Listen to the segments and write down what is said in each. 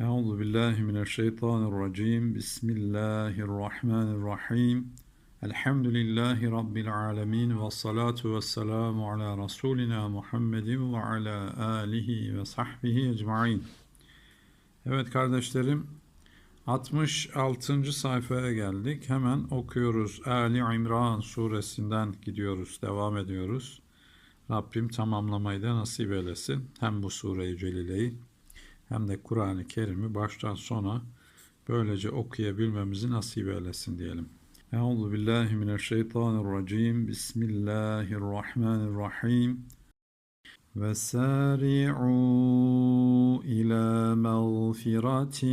Euzu billahi mineşşeytanirracim. Bismillahirrahmanirrahim. Elhamdülillahi rabbil alamin ve salatu vesselamu ala rasulina Muhammedin ve ala alihi ve sahbihi ecmaîn. Evet kardeşlerim 66. sayfaya geldik. Hemen okuyoruz. Ali İmran suresinden gidiyoruz, devam ediyoruz. Rabbim tamamlamayı da nasip eylesin. Hem bu sureyi celileyi hem de Kur'an-ı Kerim'i baştan sona böylece okuyabilmemizi nasip eylesin diyelim. Euzu billahi mineşşeytanirracim. Bismillahirrahmanirrahim. وسارعوا إلى مغفرة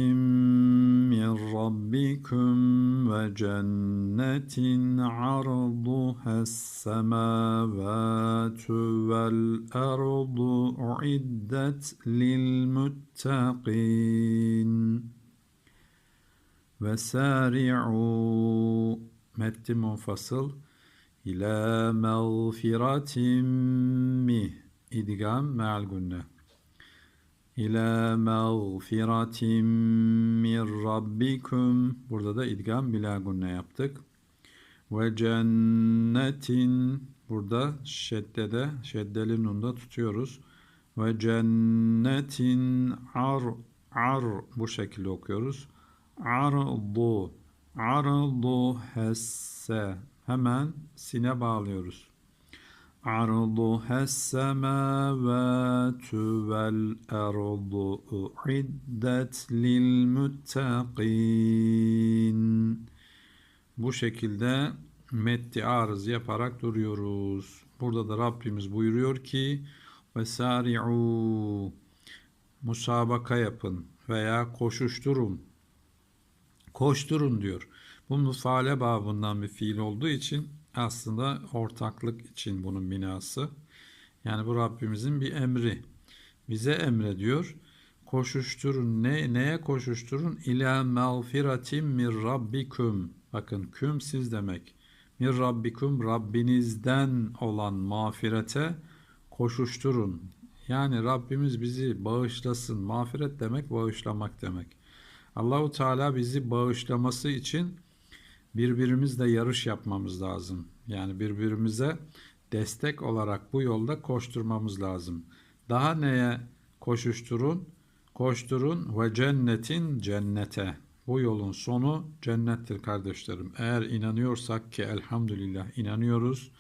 من ربكم وجنة عرضها السماوات والأرض أعدت للمتقين. وسارعوا مد منفصل إلى مغفرة مه İdgam me'al gunne. İlâ mağfiratim min rabbikum. Burada da idgam bila gunne yaptık. Ve cennetin. Burada şeddede, şeddeli nunda tutuyoruz. Ve cennetin ar, ar bu şekilde okuyoruz. Ardu, ardu hesse. Hemen sine bağlıyoruz. عرضها السماوات والأرض أعدت للمتقين Bu şekilde metti arız yaparak duruyoruz. Burada da Rabbimiz buyuruyor ki vesari'u musabaka yapın veya koşuşturun. Koşturun diyor. Bu müfaale babından bir fiil olduğu için aslında ortaklık için bunun binası. Yani bu Rabbimizin bir emri. Bize emrediyor. Koşuşturun. Ne, neye koşuşturun? İlâ mağfiratim min rabbikum. Bakın küm siz demek. Min rabbikum Rabbinizden olan mağfirete koşuşturun. Yani Rabbimiz bizi bağışlasın. Mağfiret demek bağışlamak demek. Allahu Teala bizi bağışlaması için birbirimizle yarış yapmamız lazım. Yani birbirimize destek olarak bu yolda koşturmamız lazım. Daha neye koşuşturun? Koşturun ve cennetin cennete. Bu yolun sonu cennettir kardeşlerim. Eğer inanıyorsak ki elhamdülillah inanıyoruz.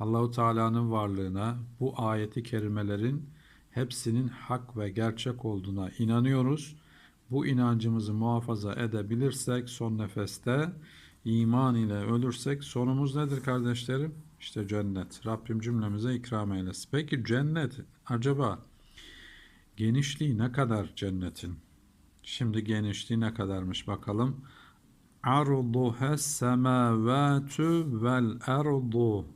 Allahu Teala'nın varlığına, bu ayeti kerimelerin hepsinin hak ve gerçek olduğuna inanıyoruz. Bu inancımızı muhafaza edebilirsek son nefeste iman ile ölürsek sonumuz nedir kardeşlerim? İşte cennet. Rabbim cümlemize ikram eylesin. Peki cennet acaba genişliği ne kadar cennetin? Şimdi genişliği ne kadarmış bakalım. Arduha semavatu vel ardu.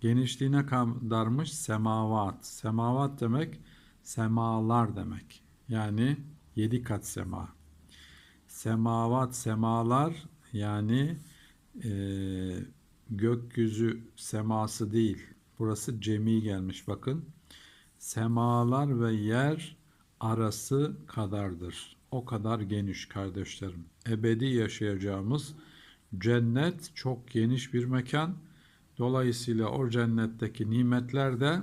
Genişliği ne kadarmış? Semavat. Semavat demek semalar demek. Yani yedi kat sema. Semavat, semalar yani e, gökyüzü seması değil. Burası cemi gelmiş bakın. Semalar ve yer arası kadardır. O kadar geniş kardeşlerim. Ebedi yaşayacağımız cennet çok geniş bir mekan. Dolayısıyla o cennetteki nimetler de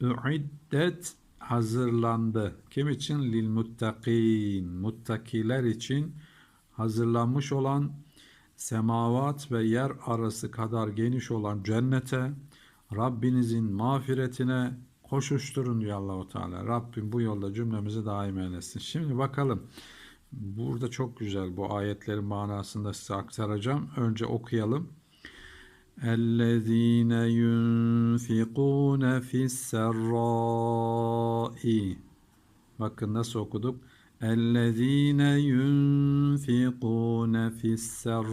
üiddet hazırlandı. Kim için? Lil muttakin. Muttakiler için hazırlanmış olan semavat ve yer arası kadar geniş olan cennete, Rabbinizin mağfiretine koşuşturun diyor Allahu Teala. Rabbim bu yolda cümlemizi daim eylesin. Şimdi bakalım. Burada çok güzel bu ayetlerin manasını size aktaracağım. Önce okuyalım. اَلَّذ۪ينَ يُنْفِقُونَ فِي السَّرَّاءِ Bakın nasıl okuduk. الذين ينفقون في السراء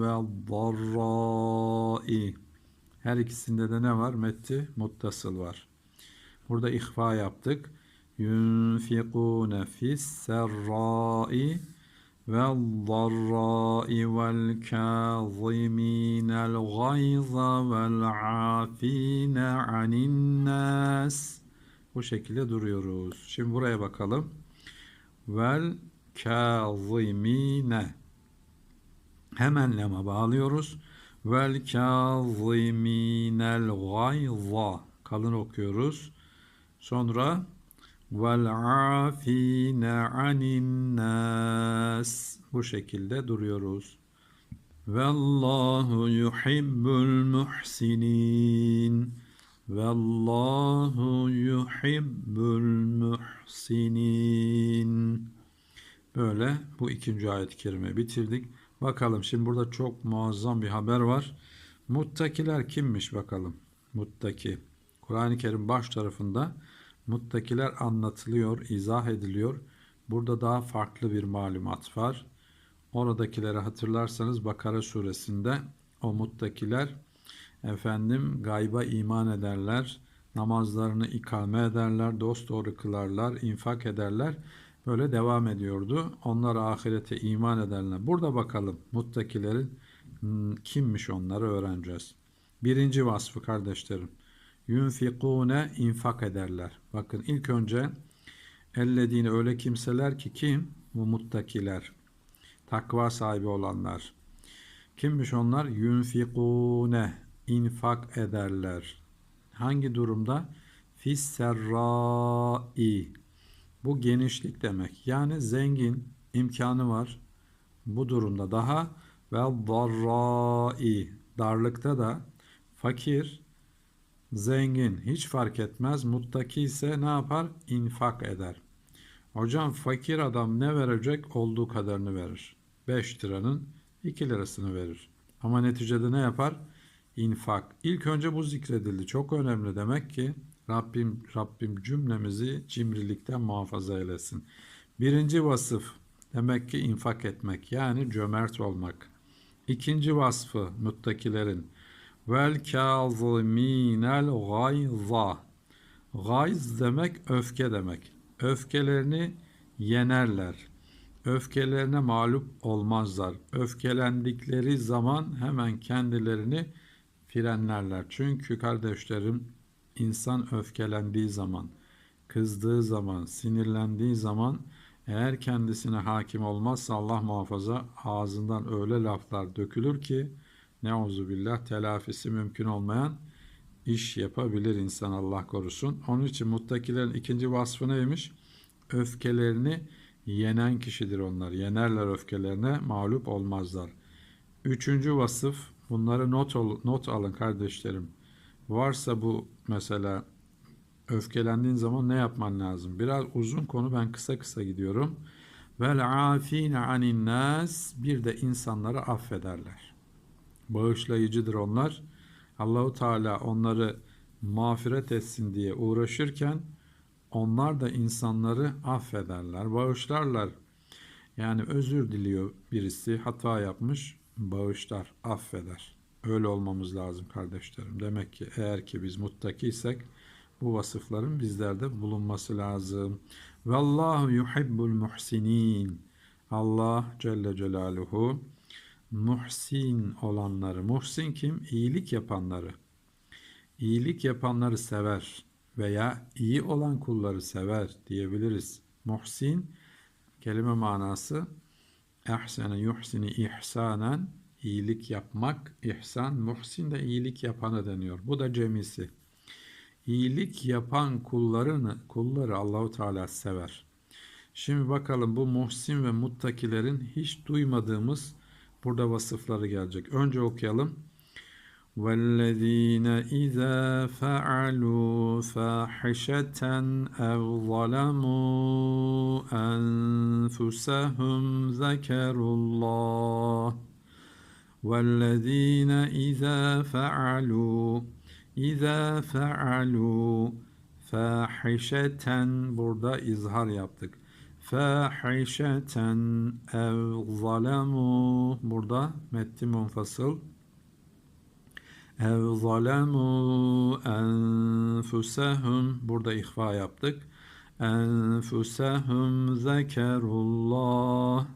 والضراء Her ikisinde de ne var? Metti muttasıl var. Burada ihfa yaptık. Yunfikune fis serrai vel darrai vel kâziminel gayza vel afine anin nas bu şekilde duruyoruz. Şimdi buraya bakalım. vel kâzimîne hemen lema bağlıyoruz. Vel kâzimînel gayza kalın okuyoruz. Sonra vel afine anin nas bu şekilde duruyoruz. Vallahu yuhibbul muhsinin. Vallahu yuhibbul muhsinin. Böyle bu ikinci ayet-i kerime bitirdik. Bakalım şimdi burada çok muazzam bir haber var. Muttakiler kimmiş bakalım. Muttaki. Kur'an-ı Kerim baş tarafında muttakiler anlatılıyor, izah ediliyor. Burada daha farklı bir malumat var. Oradakileri hatırlarsanız Bakara suresinde o muttakiler efendim gayba iman ederler, namazlarını ikame ederler, dost doğru kılarlar, infak ederler. Böyle devam ediyordu. Onlar ahirete iman ederler. Burada bakalım muttakilerin hmm, kimmiş onları öğreneceğiz. Birinci vasfı kardeşlerim. Yunfikune infak ederler. Bakın ilk önce ellediğini öyle kimseler ki kim? Bu muttakiler. Takva sahibi olanlar. Kimmiş onlar? Yunfikune infak ederler. Hangi durumda? Fisserrai. Bu genişlik demek. Yani zengin imkanı var. Bu durumda daha ve darrai darlıkta da fakir zengin hiç fark etmez. Muttaki ise ne yapar? İnfak eder. Hocam fakir adam ne verecek? Olduğu kadarını verir. 5 liranın 2 lirasını verir. Ama neticede ne yapar? İnfak. İlk önce bu zikredildi. Çok önemli demek ki Rabbim Rabbim cümlemizi cimrilikten muhafaza eylesin. Birinci vasıf demek ki infak etmek yani cömert olmak. İkinci vasfı muttakilerin vel kâzimînel gayza. Gayz demek öfke demek. Öfkelerini yenerler. Öfkelerine mağlup olmazlar. Öfkelendikleri zaman hemen kendilerini frenlerler. Çünkü kardeşlerim insan öfkelendiği zaman, kızdığı zaman, sinirlendiği zaman eğer kendisine hakim olmazsa Allah muhafaza ağzından öyle laflar dökülür ki billah telafisi mümkün olmayan iş yapabilir insan Allah korusun. Onun için muttakilerin ikinci vasfı neymiş? Öfkelerini yenen kişidir onlar. Yenerler öfkelerine mağlup olmazlar. Üçüncü vasıf bunları not, ol, not alın kardeşlerim. Varsa bu mesela öfkelendiğin zaman ne yapman lazım? Biraz uzun konu ben kısa kısa gidiyorum. Vel afine anin nas bir de insanları affederler. Bağışlayıcıdır onlar. Allahu Teala onları mağfiret etsin diye uğraşırken onlar da insanları affederler, bağışlarlar. Yani özür diliyor birisi, hata yapmış, bağışlar, affeder. Öyle olmamız lazım kardeşlerim. Demek ki eğer ki biz muttakiysek bu vasıfların bizlerde bulunması lazım. Vallahu yuhibbul muhsinin. Allah Celle Celaluhu muhsin olanları. Muhsin kim? İyilik yapanları. İyilik yapanları sever veya iyi olan kulları sever diyebiliriz. Muhsin kelime manası ehsene yuhsini ihsanen iyilik yapmak, ihsan, muhsin de iyilik yapana deniyor. Bu da cemisi. İyilik yapan kullarını, kulları Allahu Teala sever. Şimdi bakalım bu muhsin ve muttakilerin hiç duymadığımız burada vasıfları gelecek. Önce okuyalım. وَالَّذ۪ينَ اِذَا فَعَلُوا فَاحِشَةً اَوْ ظَلَمُوا أَنفُسَهُمْ ذَكَرُوا اللّٰهِ وَالَّذ۪ينَ اِذَا فَعَلُوا اِذَا فَعَلُوا fahişeten burada izhar yaptık. Fahişeten ev zalemu burada metti munfasıl. Ev zalemu enfusehum burada ihfa yaptık. Enfusehum zekerullah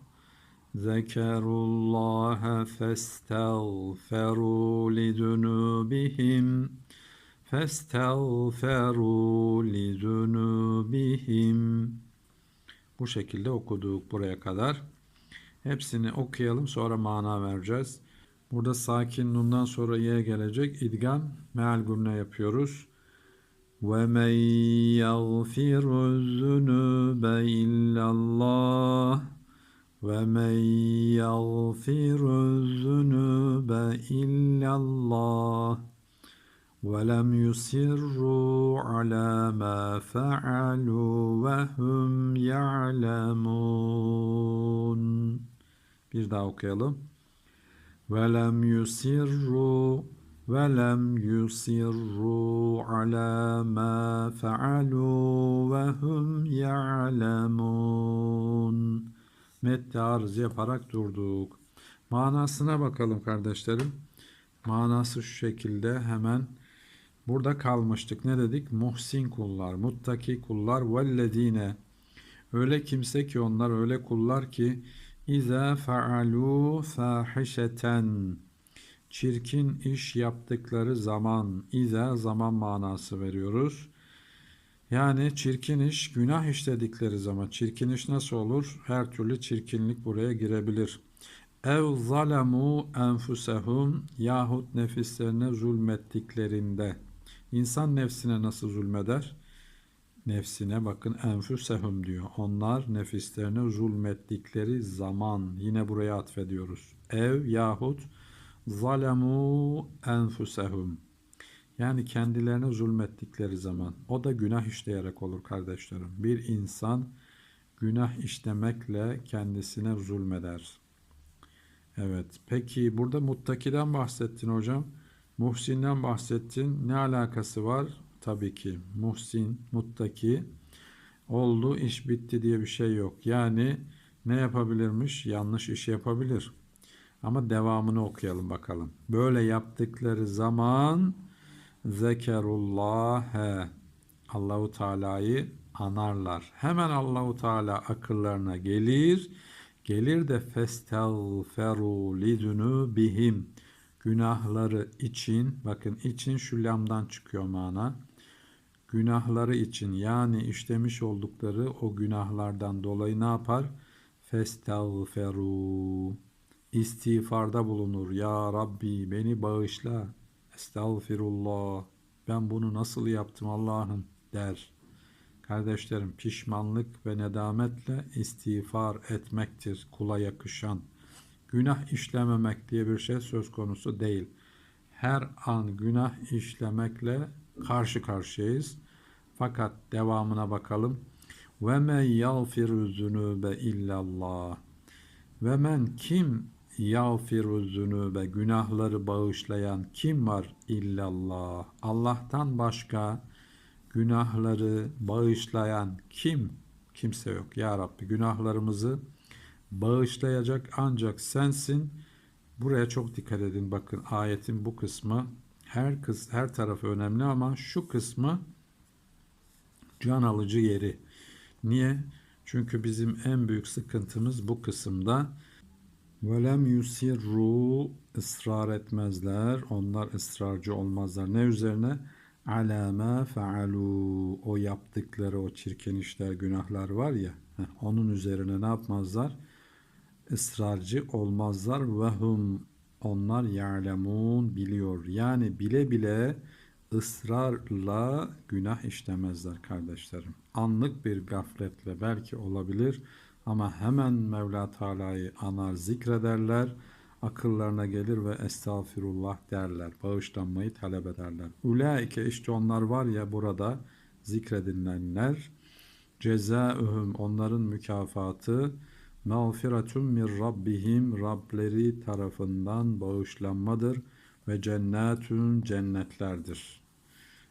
ذكروا الله فاستغفروا لذنوبهم فاستغفروا لذنوبهم Bu şekilde okuduk buraya kadar. Hepsini okuyalım sonra mana vereceğiz. Burada sakin nundan sonra ye gelecek. İdgam meal gurne yapıyoruz. وَمَنْ يَغْفِرُ الذُّنُوبَ إِلَّا اللّٰهِ وَمَنْ يَغْفِرُ الذُّنُوبَ إِلَّا اللّٰهِ وَلَمْ يُصِرُّوا عَلَى مَا فَعَلُوا وَهُمْ يَعْلَمُونَ Bir daha okuyalım. velem yusirru velem yusirru ala ma faalu ve hum ya'lemun. Arz yaparak durduk. Manasına bakalım kardeşlerim. Manası şu şekilde hemen burada kalmıştık. Ne dedik? Muhsin kullar, muttaki kullar vellezine. Öyle kimse ki onlar öyle kullar ki İza faalu fahişeten çirkin iş yaptıkları zaman iza zaman manası veriyoruz. Yani çirkin iş günah işledikleri zaman çirkin iş nasıl olur? Her türlü çirkinlik buraya girebilir. Ev zalemu enfusehum yahut nefislerine zulmettiklerinde. İnsan nefsine nasıl zulmeder? Nefsine bakın enfusehum diyor. Onlar nefislerine zulmettikleri zaman yine buraya atfediyoruz. Ev yahut zalemu enfusehum. Yani kendilerine zulmettikleri zaman. O da günah işleyerek olur kardeşlerim. Bir insan günah işlemekle kendisine zulmeder. Evet. Peki burada muttakiden bahsettin hocam. Muhsin'den bahsettin. Ne alakası var? Tabii ki muhsin, muttaki oldu, iş bitti diye bir şey yok. Yani ne yapabilirmiş? Yanlış iş yapabilir. Ama devamını okuyalım bakalım. Böyle yaptıkları zaman zekerullâhe Allahu Teala'yı anarlar. Hemen Allahu Teala akıllarına gelir. Gelir de festagferu lidunubihim günahları için bakın için şu lamdan çıkıyor mana günahları için yani işlemiş oldukları o günahlardan dolayı ne yapar? Festağferu istiğfarda bulunur. Ya Rabbi beni bağışla. Estağfirullah. Ben bunu nasıl yaptım Allah'ım der. Kardeşlerim pişmanlık ve nedametle istiğfar etmektir kula yakışan. Günah işlememek diye bir şey söz konusu değil. Her an günah işlemekle karşı karşıyayız. Fakat devamına bakalım. Ve men yağfiru zunube illallah. Ve men kim yağfiru zunube günahları bağışlayan kim var illallah? Allah'tan başka günahları bağışlayan kim? Kimse yok. Ya Rabbi günahlarımızı bağışlayacak ancak sensin. Buraya çok dikkat edin. Bakın ayetin bu kısmı her kız her tarafı önemli ama şu kısmı can alıcı yeri. Niye? Çünkü bizim en büyük sıkıntımız bu kısımda. Velem yusirru ısrar etmezler. Onlar ısrarcı olmazlar. Ne üzerine? Alama faalu o yaptıkları o çirkin işler, günahlar var ya. onun üzerine ne yapmazlar? Israrcı olmazlar. Ve hum onlar ya'lemun biliyor. Yani bile bile ısrarla günah işlemezler kardeşlerim. Anlık bir gafletle belki olabilir ama hemen Mevla Teala'yı anar zikrederler. Akıllarına gelir ve estağfirullah derler. Bağışlanmayı talep ederler. Ulaike işte onlar var ya burada zikredilenler. Cezaühüm onların mükafatı mağfiretun min rabbihim Rableri tarafından bağışlanmadır ve cennetün cennetlerdir.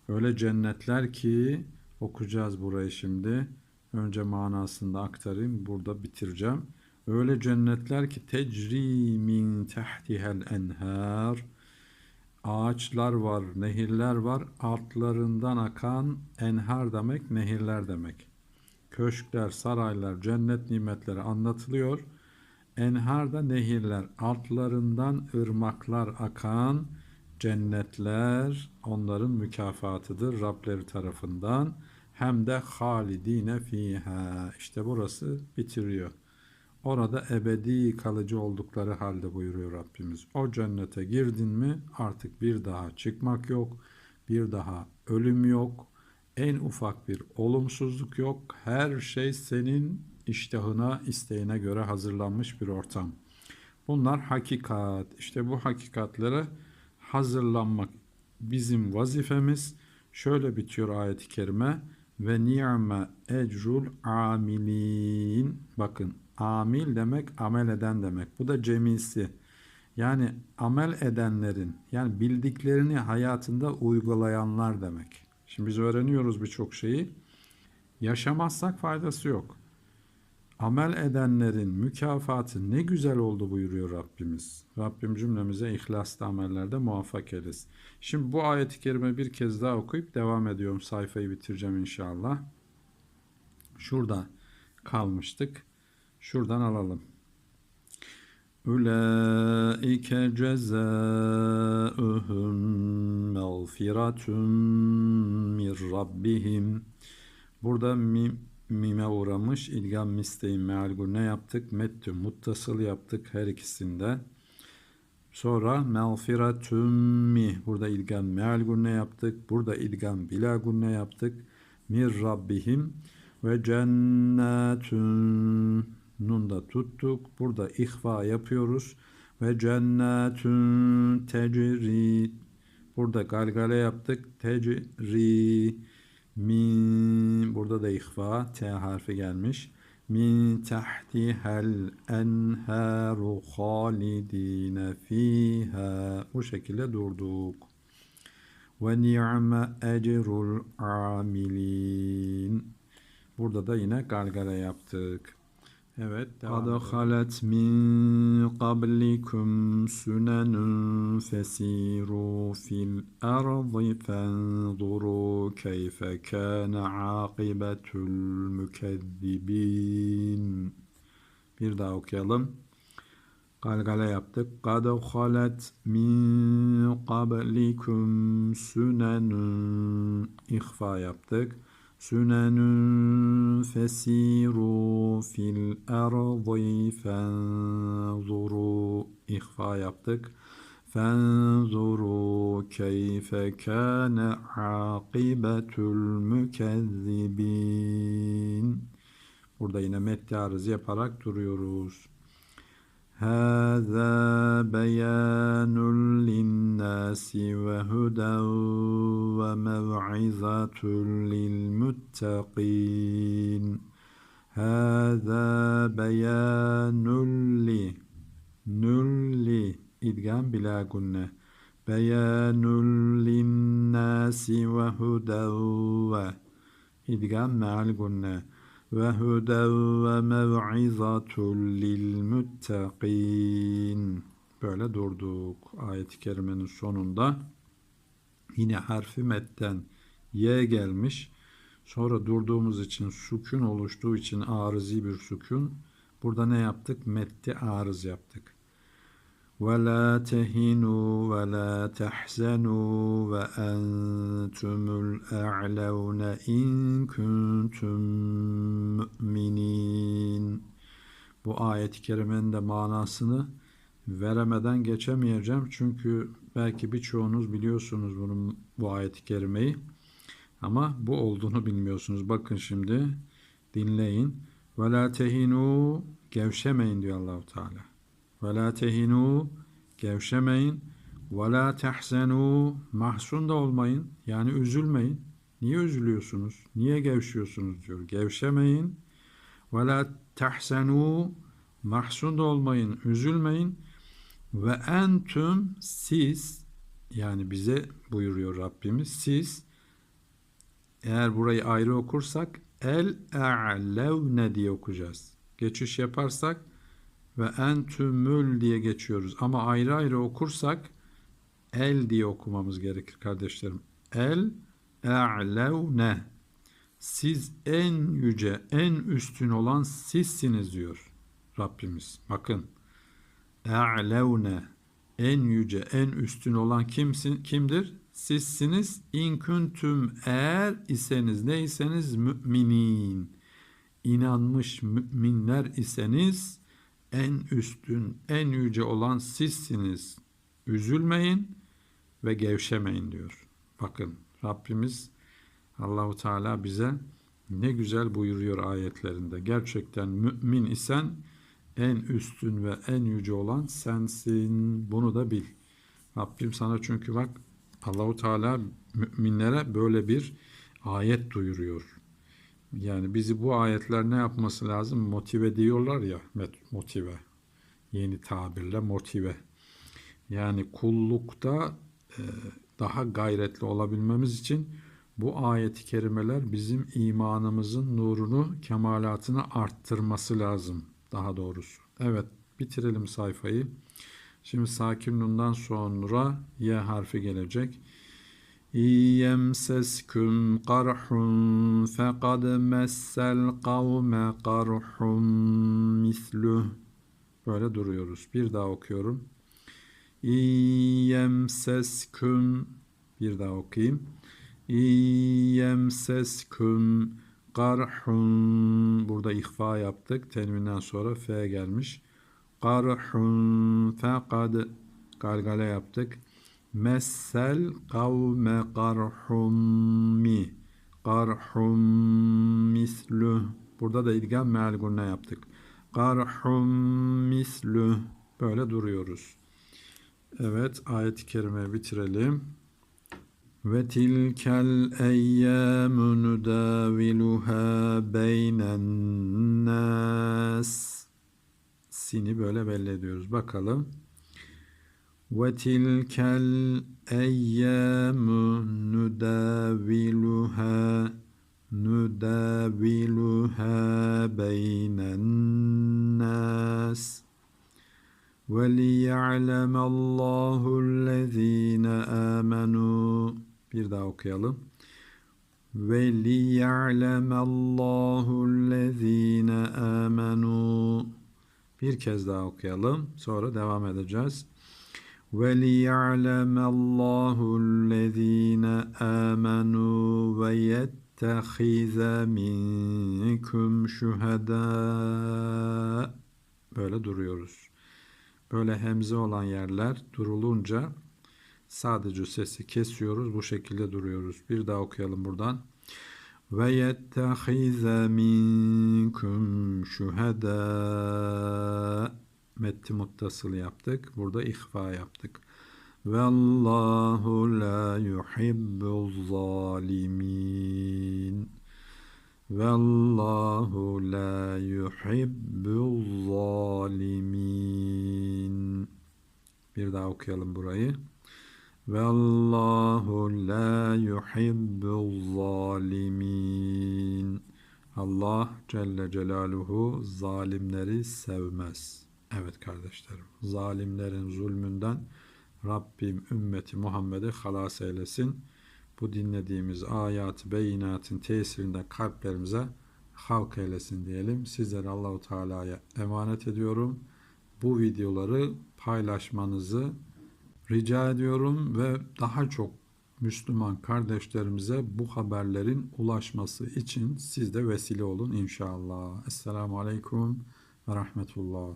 Öyle cennetler ki okuyacağız burayı şimdi. Önce manasında aktarayım. Burada bitireceğim. Öyle cennetler ki tecri min tahtihel enhar ağaçlar var, nehirler var. Altlarından akan enhar demek, nehirler demek. Köşkler, saraylar, cennet nimetleri anlatılıyor. Enhar da nehirler, altlarından ırmaklar akan cennetler onların mükafatıdır Rableri tarafından. hem de halidine fiha. İşte burası bitiriyor. Orada ebedi kalıcı oldukları halde buyuruyor Rabbimiz. O cennete girdin mi artık bir daha çıkmak yok, bir daha ölüm yok, en ufak bir olumsuzluk yok. Her şey senin iştahına, isteğine göre hazırlanmış bir ortam. Bunlar hakikat. İşte bu hakikatlere hazırlanmak bizim vazifemiz. Şöyle bitiyor ayet-i kerime ve ni'me ecrul amilin. Bakın amil demek amel eden demek. Bu da cemisi. Yani amel edenlerin yani bildiklerini hayatında uygulayanlar demek. Şimdi biz öğreniyoruz birçok şeyi. Yaşamazsak faydası yok. Amel edenlerin mükafatı ne güzel oldu buyuruyor Rabbimiz. Rabbim cümlemize ihlaslı amellerde muvaffak eylesin. Şimdi bu ayeti kerime bir kez daha okuyup devam ediyorum. Sayfayı bitireceğim inşallah. Şurada kalmıştık. Şuradan alalım. Ulaike cezaohum mağfiretun min rabbihim. Burada mim, mime uğramış. İlgam misteyin meal ne yaptık? Mettü muttasıl yaptık her ikisinde. Sonra mağfiretun mi. Burada ilgam meal ne yaptık? Burada ilgam bila ne yaptık? Mir rabbihim ve cennetun Nun da tuttuk. Burada ihva yapıyoruz. Ve cennetün tecri. Burada galgale yaptık. Tecri. Min. Burada da ihva. T harfi gelmiş. Min tahtihel enharu halidine fiha. Bu şekilde durduk. Ve ni'me ecrul amilin. Burada da yine galgale yaptık. Evet. Kad halet min qablikum sunanun fesiru fil ardı fenzuru keyfe kâne akibetul mükezzibin. Bir daha okuyalım. Galgale yaptık. Kad halet min qablikum sunanun ihfa yaptık. سنن فسيروا في الأرض فانظروا إخفاء yaptık فانظروا كيف كان عاقبة المكذبين Burada yine metni arız yaparak duruyoruz. هذا بيان للناس وهدى وموعظة للمتقين هذا بيان لي نل إدغام بلا قلنا بيان للناس وهدى إدغام مع القلنا وهدى وموعظة للمتقين Böyle durduk. Ayet-i kerimenin sonunda yine harfi metten y gelmiş. Sonra durduğumuz için sükun oluştuğu için arızi bir sükun. Burada ne yaptık? Metti arız yaptık. وَلَا تَهِنُوا وَلَا تَحْزَنُوا وَأَنْتُمُ الْأَعْلَوْنَ اِنْ كُنْتُمْ مُؤْمِنِينَ Bu ayet-i kerimenin de manasını veremeden geçemeyeceğim. Çünkü belki birçoğunuz biliyorsunuz bunun bu ayet-i kerimeyi. Ama bu olduğunu bilmiyorsunuz. Bakın şimdi dinleyin. Ve la tehinu gevşemeyin diyor Allahu Teala. Ve la tehinu gevşemeyin. Ve la tehzenu mahzun da olmayın. Yani üzülmeyin. Niye üzülüyorsunuz? Niye gevşiyorsunuz diyor. Gevşemeyin. Ve la tehzenu mahzun da olmayın. Üzülmeyin. Ve entüm siz yani bize buyuruyor Rabbimiz siz eğer burayı ayrı okursak el a'levne diye okuyacağız. Geçiş yaparsak ve entümül diye geçiyoruz. Ama ayrı ayrı okursak el diye okumamız gerekir kardeşlerim. El a'levne siz en yüce, en üstün olan sizsiniz diyor Rabbimiz. Bakın. A'levne en yüce, en üstün olan kimsin, kimdir? sizsiniz. İn kuntum eğer iseniz neyseniz müminin. İnanmış müminler iseniz en üstün, en yüce olan sizsiniz. Üzülmeyin ve gevşemeyin diyor. Bakın Rabbimiz Allahu Teala bize ne güzel buyuruyor ayetlerinde. Gerçekten mümin isen en üstün ve en yüce olan sensin. Bunu da bil. Rabbim sana çünkü bak Allahu Teala müminlere böyle bir ayet duyuruyor. Yani bizi bu ayetler ne yapması lazım? Motive diyorlar ya, motive. Yeni tabirle motive. Yani kullukta e, daha gayretli olabilmemiz için bu ayeti kerimeler bizim imanımızın nurunu, kemalatını arttırması lazım daha doğrusu. Evet bitirelim sayfayı. Şimdi sakin nundan sonra y harfi gelecek. İyemsesküm karhun fekad messel kavme karhun mislüh. Böyle duruyoruz. Bir daha okuyorum. İyemsesküm bir daha okuyayım. İyemsesküm qarhun burada ihfa yaptık. Tenvinden sonra F gelmiş. Qarhun fekad galgale yaptık. Messel kavme qarhum mi. Qarhum misluh. Burada da idgam meal yaptık. Qarhum misluh. Böyle duruyoruz. Evet ayet-i kerime bitirelim. Ve tilkel eyyamu nudaviluha beynen nas. Sini böyle belli ediyoruz. Bakalım. Ve tilkel eyyamu nudaviluha nudaviluha beynen nas. وَلِيَعْلَمَ اللّٰهُ الَّذ۪ينَ آمَنُوا bir daha okuyalım. Ve liya'lemallahu lezine amenu. Bir kez daha okuyalım. Sonra devam edeceğiz. Ve liya'lemallahu lezine amenu ve yettehize minkum şuhada. Böyle duruyoruz. Böyle hemze olan yerler durulunca sadece sesi kesiyoruz. Bu şekilde duruyoruz. Bir daha okuyalım buradan. Ve yettehize minkum şuhada metti muttasıl yaptık. Burada ihfa yaptık. Vallahu la yuhibbul zalimin. Vallahu la yuhibbul zalimin. Bir daha okuyalım burayı. Vallahu la yuhibbul zalimin. Allah Celle Celaluhu zalimleri sevmez. Evet kardeşlerim, zalimlerin zulmünden Rabbim ümmeti Muhammed'i halas eylesin bu dinlediğimiz ayat beyinatın tesirinde kalplerimize halk eylesin diyelim. Sizleri Allahu Teala'ya emanet ediyorum. Bu videoları paylaşmanızı rica ediyorum ve daha çok Müslüman kardeşlerimize bu haberlerin ulaşması için siz de vesile olun inşallah. Esselamu Aleyküm ve Rahmetullah.